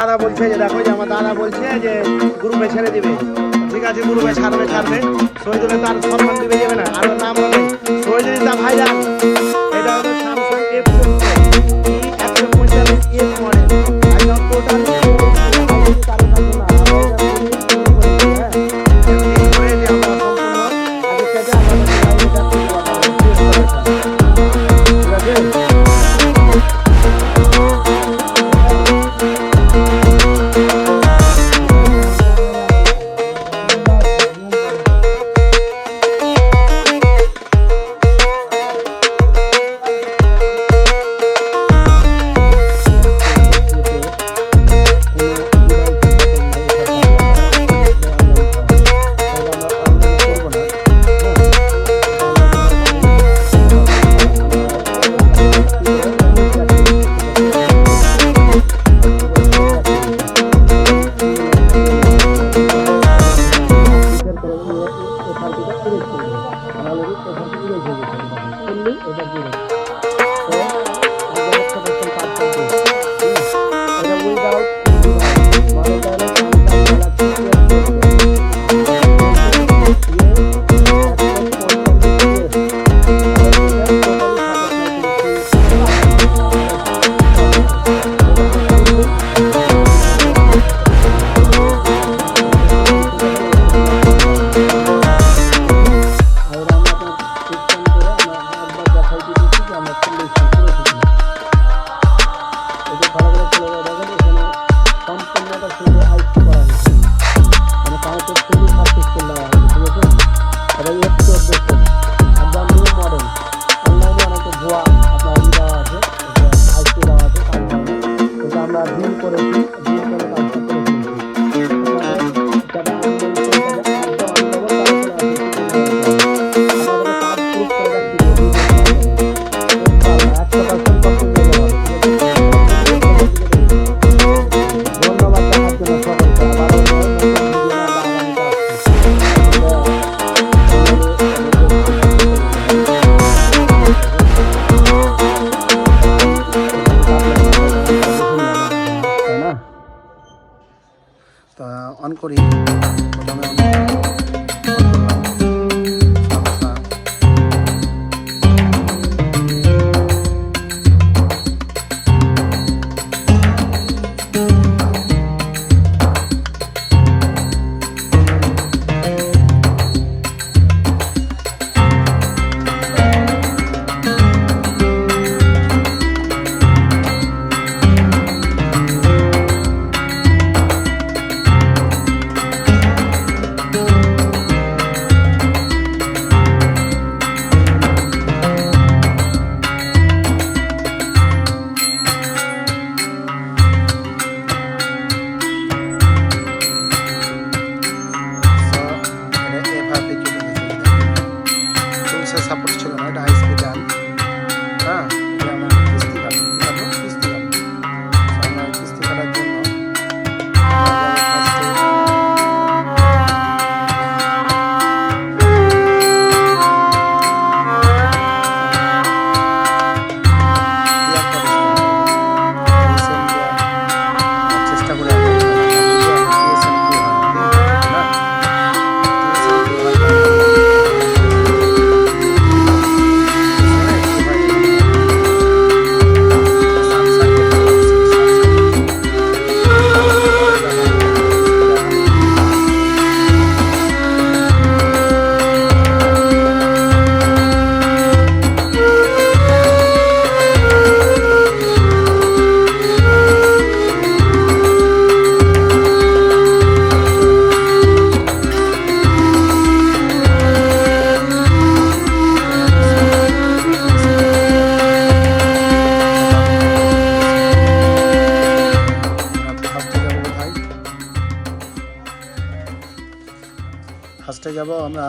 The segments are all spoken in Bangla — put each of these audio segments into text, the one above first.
দাদা বলছে যে দেখো যে আমার দাদা বলছে যে গ্রুপে ছেড়ে দিবে। ঠিক আছে, গ্রুপে ছাড়বে ছাড়বে। শহীদুলের তার সম্মান দিবে যাবে না। আর নাম হবে শহীদুল ভাইজান এটা হলো হচ্ছে যাব আমরা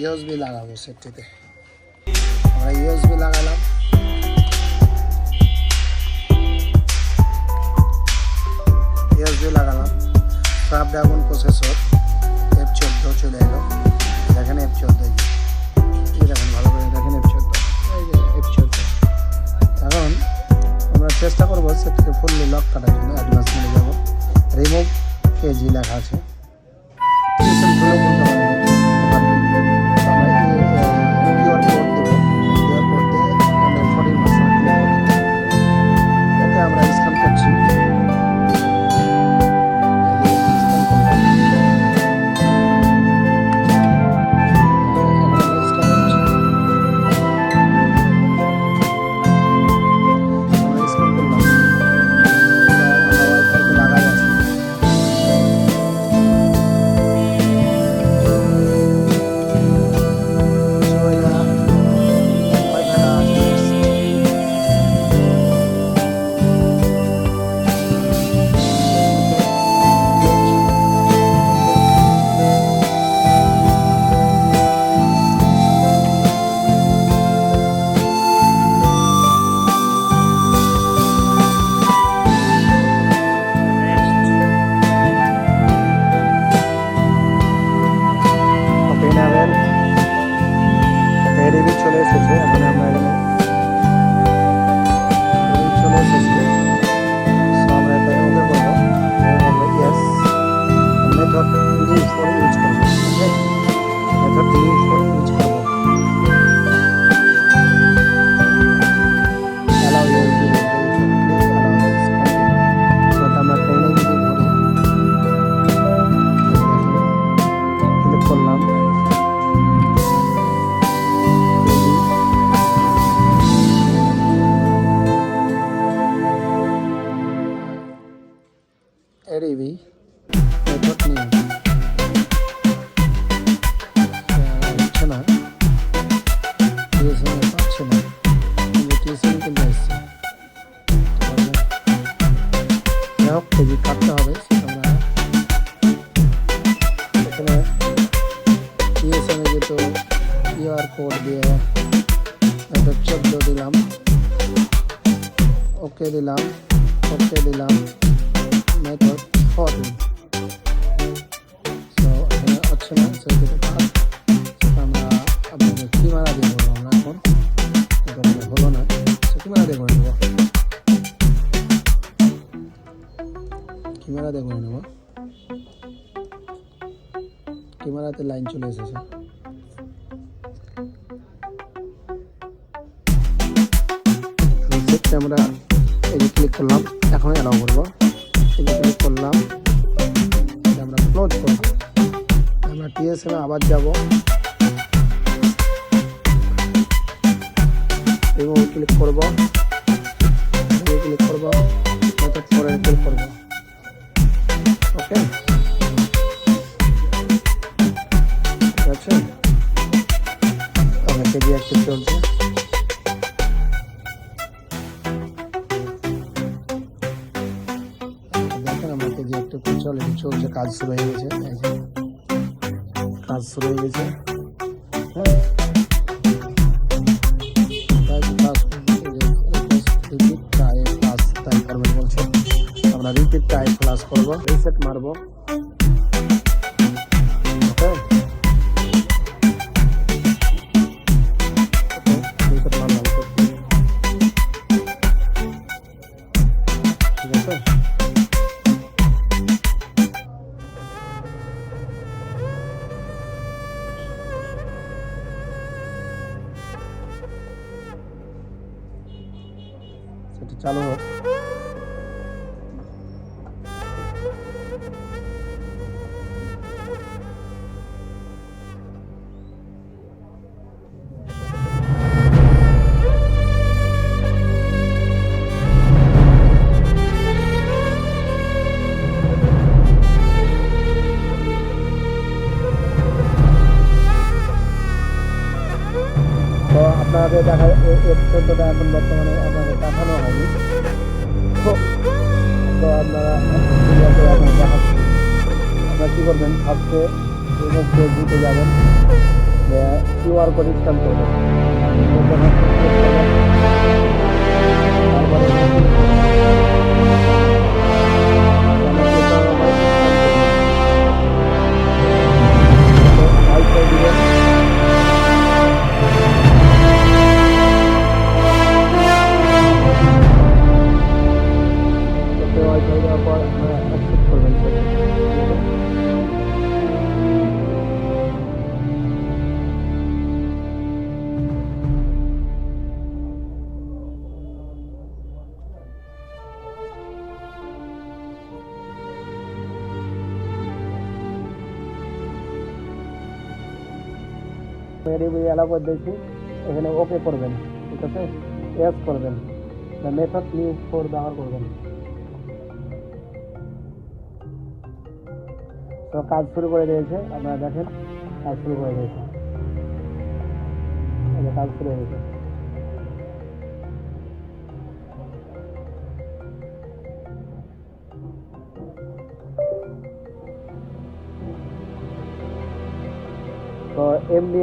ইউএসবি লাগাবো সেফটিতে। আমরা ইউএসবি লাগালাম। ইউএসবি লাগালাম। স্ন্যাপড্রাগন প্রসেসর 出来리해 서, ক্যামেরাতে করে নেব। ক্যামেরাতে লাইন চলে এসেছে। আমরা এই যে ক্লিক করলাম এখন অ্যালাউ করব। এটি ক্লিক করলাম। আমরা ক্লোজ করব আমরা টিএসএম আবার যাব। এবং ক্লিক করব। ক্লিক করব। ক্লিক করব। শুরু হয়ে গেছে কাজ শুরু হয়ে গেছে। হ্যাঁ? আমরা রিপিট টাইপ ক্লাস করব রিসেট মারবো। Tá Falou. তথ্যটা এখন বর্তমানে আপনাকে পাঠানো হয়নি। তো আপনারা আপনারা কী করবেন? ভাবতে দিতে যাবেন কিউআর কোড স্ক্যান করবেন। মেরি অ্যালাউ করে দিয়েছি এখানে ওকে করবেন, ঠিক আছে? এস করবেন। দ্য মেথড নিউ ফোর ব্যবহার করবেন। তো কাজ শুরু করে দিয়েছে। আপনারা দেখেন, কাজ শুরু করে দিয়েছে। কাজ শুরু হয়ে তো এমনি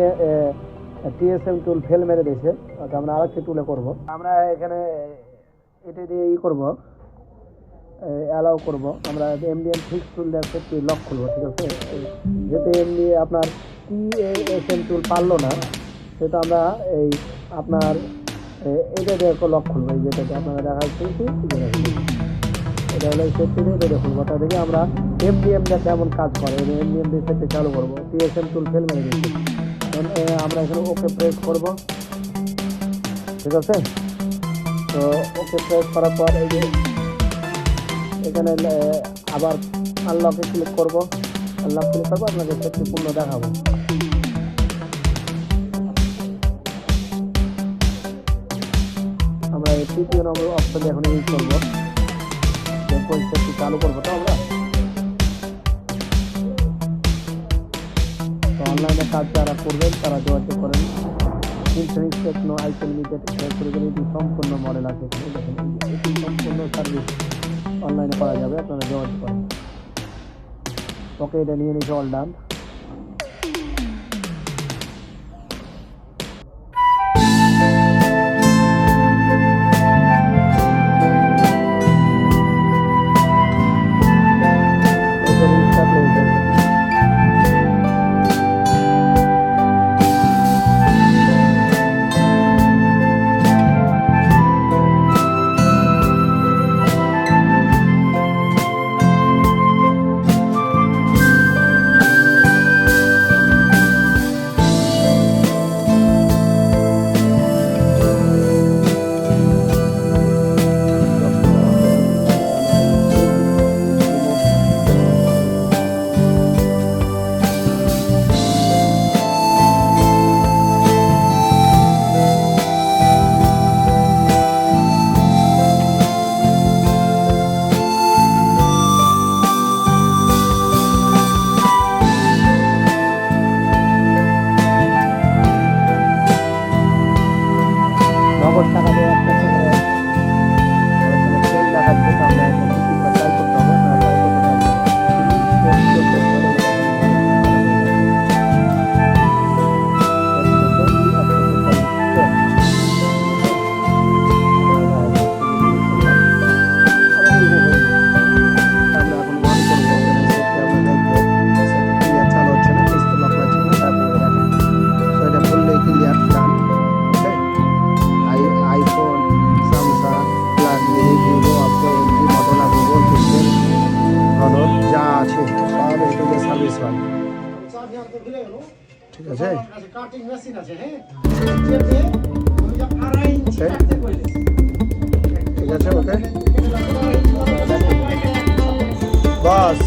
টিএসএম টুল ফেল মেরে দিয়েছে। তো আমরা আরেকটি টুলে করব। আমরা এখানে, এটা দিয়ে ই করব। অ্যালাউ করব। আমরা এমডিএম ফিক্স টুল দিয়ে লক খুলবো ঠিক আছে? যেহেতু এমনি আপনার টিএসএম টুল পারল না সেটা আমরা এই আপনার এটা দিয়ে লক খুলবো। এই যেটা দিয়ে আপনারা দেখা যাচ্ছে। এটা হলো সেফটি দিয়ে এটা দিয়ে খুলবো তা দেখে আমরা এমডিএম দিয়ে কেমন কাজ করে। এমডিএম দিয়ে চালু করব। টিএসএম টুল ফেল মেরে দিচ্ছি আমরা এখানে ওকে প্রেস করব। ঠিক আছে? তো ওকে প্রেস করার পর এই যে এখানে আবার আনলকে ক্লিক করব। আনলক ক্লিক করব আপনাকে সেফটি পূর্ণ দেখাবো। আমরা তৃতীয় নম্বর অপশন এখন ইউজ করব। দেখব সেফটি চালু করব তো আমরা অনলাইনে কাজ যারা করবেন তারা যোগাযোগ করেন এটি সম্পূর্ণ মডেল আছে সম্পূর্ণ সার্ভিস অনলাইনে করা যাবে, আপনারা যোগাযোগ করেন। ওকে, এটা নিয়ে নিয়েছে all done নগদ ঠিক আছে? কাটিং মেশিন আছে হ্যাঁ? যেতে ওই যে আড়াই ইঞ্চি Okay. কাটতে কইলে ঠিক আছে ওকে। বাস।